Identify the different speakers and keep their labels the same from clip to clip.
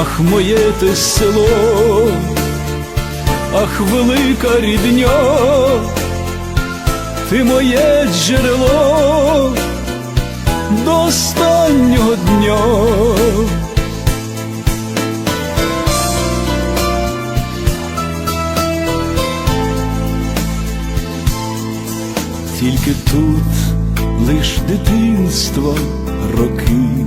Speaker 1: Ах, моє те село, ах, велика рідня, ти моє джерело до останнього дня. Тільки тут лиш дитинства роки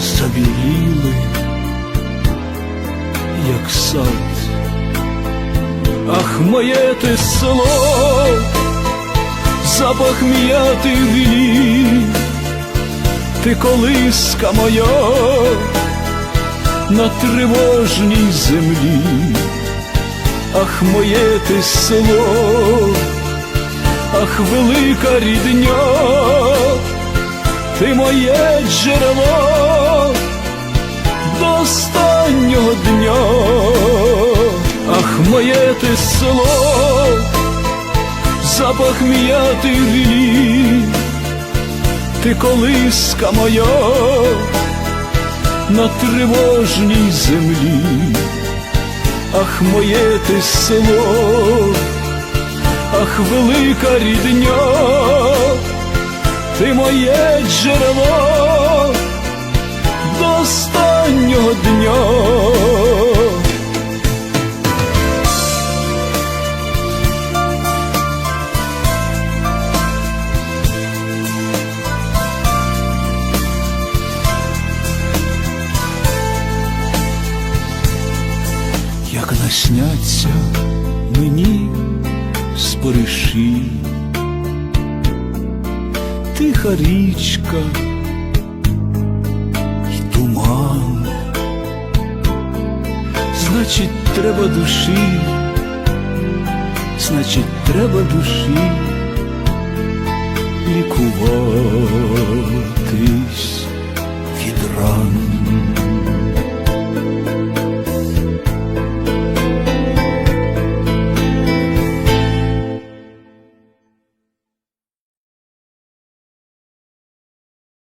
Speaker 1: забіліли, як сад. Ах, моє ти село, запах м'яти вілі, ти колиска моя на тривожній землі. Ах, моє ти село, ах, велика рідня ти моє джерело до останнього дня, ах, моє ти село, запах м'яти вілі, ти колиска моя на тривожній землі, ах, моє ти село, ах, велика рідня ти моє джерело до останнього дня. Як насняться мені спориші тиха річка й туман, значить, треба душі, значить, треба душі ран.